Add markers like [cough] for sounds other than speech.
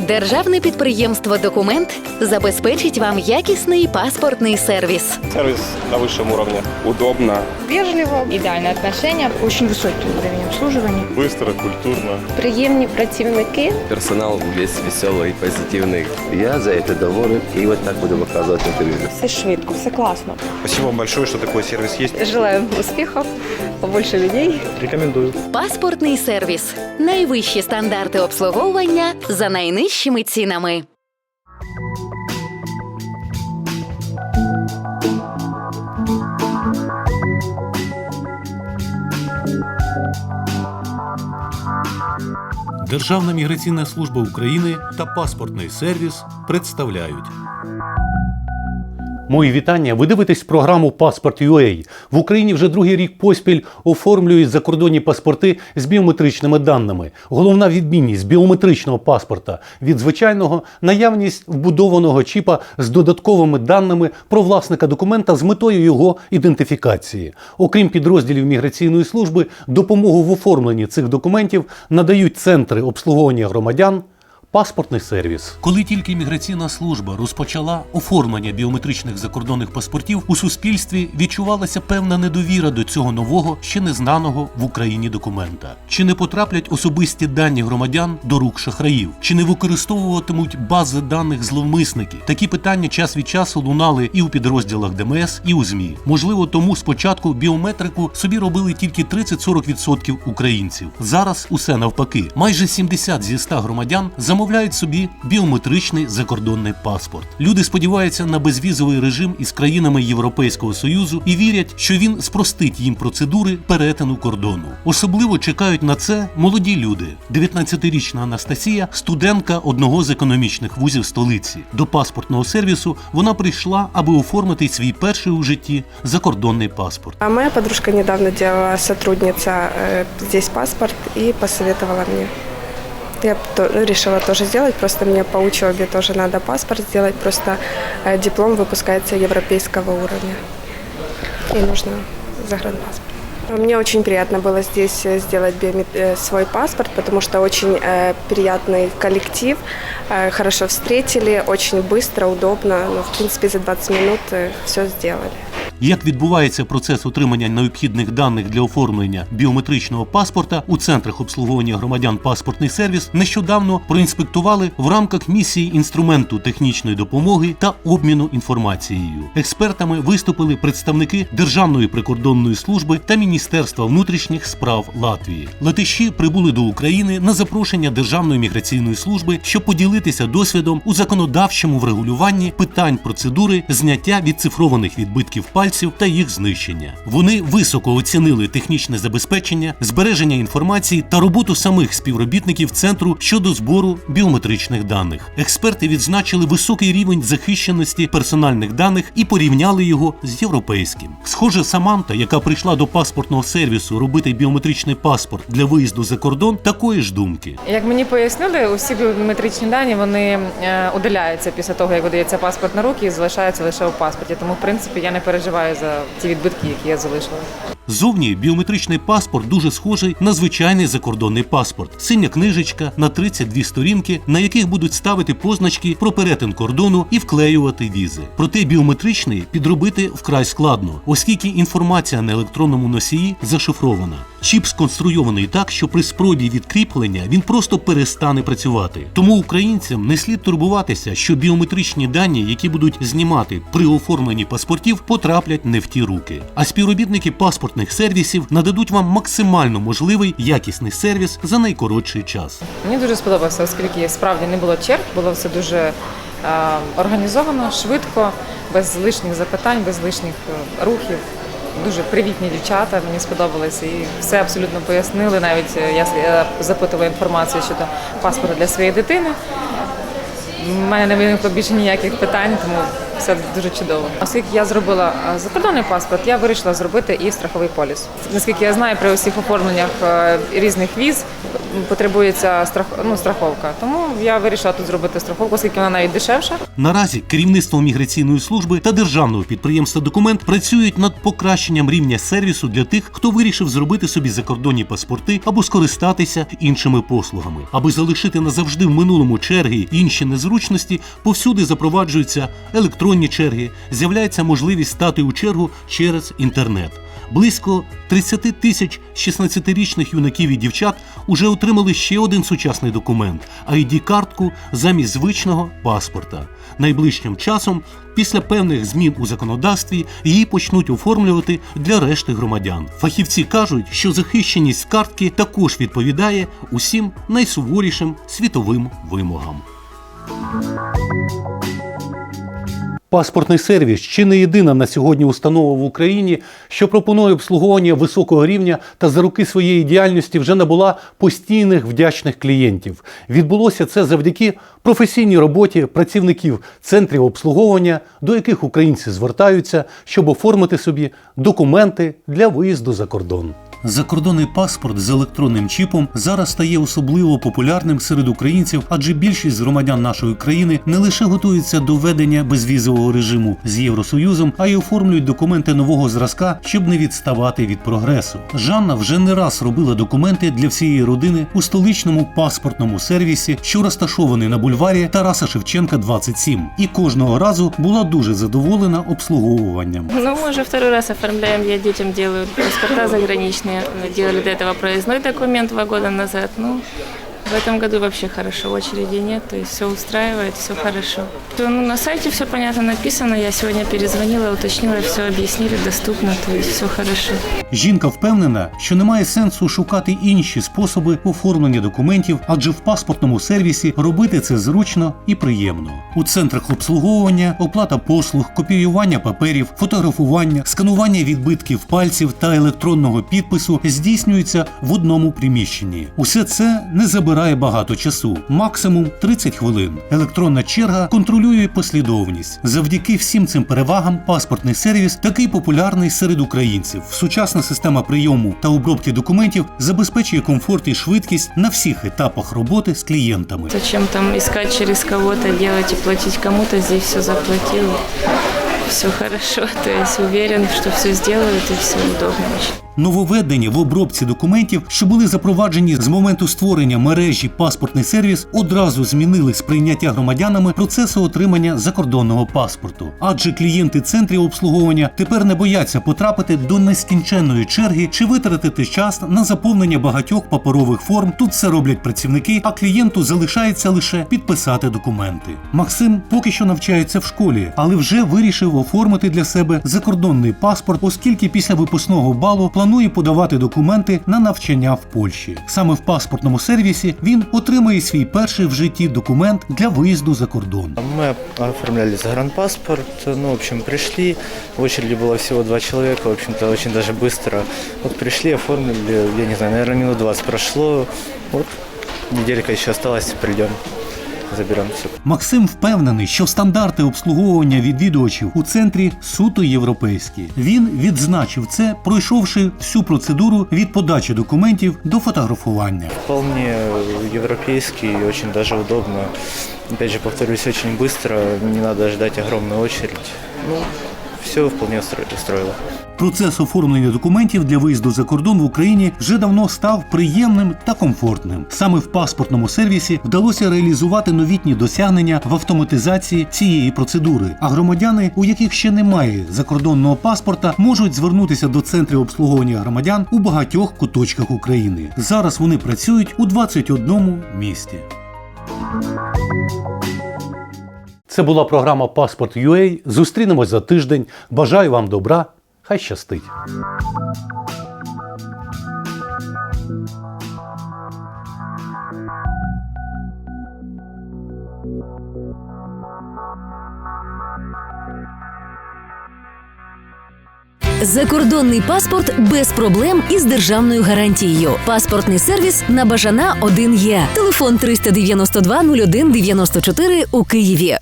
Державне підприємство Документ забезпечить вам якісний паспортний сервіс. Сервис на высшем уровне. Удобно. вежливо, идеальные отношения, очень высокий уровень обслуживания. Быстро, культурно. Приємні працівники. Персонал весь веселый, позитивный. Я за это доволен и вот так буду выкладывать интервью. Все швидко, все класно. Спасибо вам большое, что такой сервис есть. Желаю успіхів, побольше людей. Рекомендую. Паспортний сервіс. Найвищі стандарти обслуговування за найнижчими цінами. Державна міграційна служба України та паспортний сервіс представляють. Мої вітання. Ви дивитесь програму Паспорт UA. В Україні вже другий рік поспіль оформлюють закордонні паспорти з біометричними даними. Головна відмінність біометричного паспорта від звичайного наявність вбудованого чіпа з додатковими даними про власника документа з метою його ідентифікації. Окрім підрозділів міграційної служби, допомогу в оформленні цих документів надають центри обслуговування громадян. Паспортний сервіс. Коли тільки міграційна служба розпочала оформлення біометричних закордонних паспортів, у суспільстві відчувалася певна недовіра до цього нового, ще незнаного в Україні документа. Чи не потраплять особисті дані громадян до рук шахраїв? Чи не використовуватимуть бази даних зловмисники? Такі питання час від часу лунали і у підрозділах ДМС, і у ЗМІ. Можливо, тому спочатку біометрику собі робили тільки 30-40% українців. Зараз усе навпаки. Майже 70 зі 100 громадян замовляють собі біометричний закордонний паспорт. Люди сподіваються на безвізовий режим із країнами Європейського союзу і вірять, що він спростить їм процедури перетину кордону. Особливо чекають на це молоді люди. 19-річна Анастасія, студентка одного з економічних вузів столиці. До паспортного сервісу вона прийшла, аби оформити свій перший у житті закордонний паспорт. А моя подружка недавно делала сотрудница э, здесь паспорт и посоветовала мне. Я то- ну, решила тоже сделать, просто мне по учебе тоже надо паспорт сделать, просто э, диплом выпускается европейского уровня. И нужно загранпаспорт. Мне очень приятно было здесь э, сделать биомет- э, свой паспорт, потому что очень э, приятный коллектив, э, хорошо встретили, очень быстро, удобно. Ну, в принципе, за 20 минут все сделали. Як відбувається процес отримання необхідних даних для оформлення біометричного паспорта у центрах обслуговування громадян паспортний сервіс нещодавно проінспектували в рамках місії інструменту технічної допомоги та обміну інформацією. Експертами виступили представники Державної прикордонної служби та Міністерства внутрішніх справ Латвії. Латиші прибули до України на запрошення Державної міграційної служби, щоб поділитися досвідом у законодавчому врегулюванні питань процедури зняття відцифрованих відбитків пальців та їх знищення. Вони високо оцінили технічне забезпечення, збереження інформації та роботу самих співробітників центру щодо збору біометричних даних. Експерти відзначили високий рівень захищеності персональних даних і порівняли його з європейським. Схоже, Саманта, яка прийшла до паспортного сервісу робити біометричний паспорт для виїзду за кордон, такої ж думки. Як мені пояснили, усі біометричні дані вони е, удаляються після того, як видається паспорт на руки і залишаються лише у паспорті. Тому, в принципі, я не переживаю за ті відбитки, які я залишила. Зовні біометричний паспорт дуже схожий на звичайний закордонний паспорт. Синя книжечка на 32 сторінки, на яких будуть ставити позначки про перетин кордону і вклеювати візи. Проте біометричний підробити вкрай складно, оскільки інформація на електронному носії зашифрована. Чіп сконструйований так, що при спробі відкріплення він просто перестане працювати. Тому українцям не слід турбуватися, що біометричні дані, які будуть знімати при оформленні паспортів, потраплять не в ті руки. А співробітники паспортних сервісів нададуть вам максимально можливий якісний сервіс за найкоротший час. Мені дуже сподобався, оскільки справді не було черг, було все дуже е, організовано, швидко, без лишніх запитань, без лишніх е, рухів. Дуже привітні дівчата, мені сподобалося і все абсолютно пояснили. Навіть е, я запитувала інформацію щодо паспорта для своєї дитини. У мене не виникло більше ніяких питань, тому все дуже чудово. Оскільки я зробила е, закордонний паспорт, я вирішила зробити і страховий поліс. Наскільки я знаю, при усіх оформленнях е, різних віз потребується страх, ну, страховка. Тому я вирішила тут зробити страховку, оскільки вона навіть дешевша. Наразі керівництво міграційної служби та державного підприємства Документ працюють над покращенням рівня сервісу для тих, хто вирішив зробити собі закордонні паспорти або скористатися іншими послугами. Аби залишити назавжди в минулому черги інші незручності, повсюди запроваджуються електронні черги, з'являється можливість стати у чергу через інтернет. Близько 30 тисяч 16-річних юнаків і дівчат уже отримали ще один сучасний документ id картку замість звичного паспорта. Найближчим часом, після певних змін у законодавстві, її почнуть оформлювати для решти громадян. Фахівці кажуть, що захищеність картки також відповідає усім найсуворішим світовим вимогам. Паспортний сервіс чи не єдина на сьогодні установа в Україні, що пропонує обслуговування високого рівня та за роки своєї діяльності вже набула постійних вдячних клієнтів. Відбулося це завдяки професійній роботі працівників центрів обслуговування, до яких українці звертаються, щоб оформити собі документи для виїзду за кордон. Закордонний паспорт з електронним чіпом зараз стає особливо популярним серед українців, адже більшість громадян нашої країни не лише готуються до введення безвізового режиму з Євросоюзом, а й оформлюють документи нового зразка, щоб не відставати від прогресу. Жанна вже не раз робила документи для всієї родини у столичному паспортному сервісі, що розташований на бульварі Тараса Шевченка, 27, і кожного разу була дуже задоволена обслуговуванням. Ну, мы уже второй раз оформляем, я детям делаю паспорта заграничные. Делали до этого проездной документ два года назад. Ну, в этом году вообще хорошо, очереди нет, то есть все устраивает, все хорошо. Ну, на сайте все понятно написано, я сегодня перезвонила, уточнила, все объяснили, доступно, то есть все хорошо. Жінка впевнена, що немає сенсу шукати інші способи оформлення документів, адже в паспортному сервісі робити це зручно і приємно. У центрах обслуговування, оплата послуг, копіювання паперів, фотографування, сканування відбитків пальців та електронного підпису здійснюється в одному приміщенні. Усе це не забирає багато часу, максимум 30 хвилин. Електронна черга контролює послідовність. Завдяки всім цим перевагам паспортний сервіс такий популярний серед українців. Сучасна система прийому та обробки документів забезпечує комфорт і швидкість на всіх етапах роботи з клієнтами. Зачем там искать через кого-то, делать и платить кому-то, здесь все заплатил, все хорошо, [laughs] то есть уверен, что все сделают и все удобно. Нововведення в обробці документів, що були запроваджені з моменту створення мережі паспортний сервіс, одразу змінили сприйняття громадянами процесу отримання закордонного паспорту. Адже клієнти центрів обслуговування тепер не бояться потрапити до нескінченної черги чи витратити час на заповнення багатьох паперових форм. Тут все роблять працівники, а клієнту залишається лише підписати документи. Максим поки що навчається в школі, але вже вирішив оформити для себе закордонний паспорт, оскільки після випускного балу планує подавати документи на навчання в Польщі. Саме в паспортному сервісі він отримає свій перший в житті документ для виїзду за кордон. Мы оформляли загранпаспорт, ну, в общем, пришли, в очереди было всего два человека, в общем-то, очень даже быстро. Вот пришли, оформили, я не знаю, наверное, минут 20 прошло, вот, неделька еще осталась, придем, заберем все. Максим впевнений, що стандарти обслуговування відвідувачів у центрі суто європейські. Він відзначив це, пройшовши всю процедуру від подачі документів до фотографування. Вполне європейські и очень даже удобно. Опять же, повторюсь, очень быстро, не надо ждать огромную очередь. Ну, все вполне устро- устроило. Процес оформлення документів для виїзду за кордон в Україні вже давно став приємним та комфортним. Саме в паспортному сервісі вдалося реалізувати новітні досягнення в автоматизації цієї процедури. А громадяни, у яких ще немає закордонного паспорта, можуть звернутися до центрів обслуговування громадян у багатьох куточках України. Зараз вони працюють у 21 місті. Це була програма Паспорт UA. Зустрінемось за тиждень. Бажаю вам добра. Хай щастить. Закордонний паспорт без проблем і з державною гарантією. Паспортний сервіс на Бажана 1 є. Телефон 392 01 94 у Києві.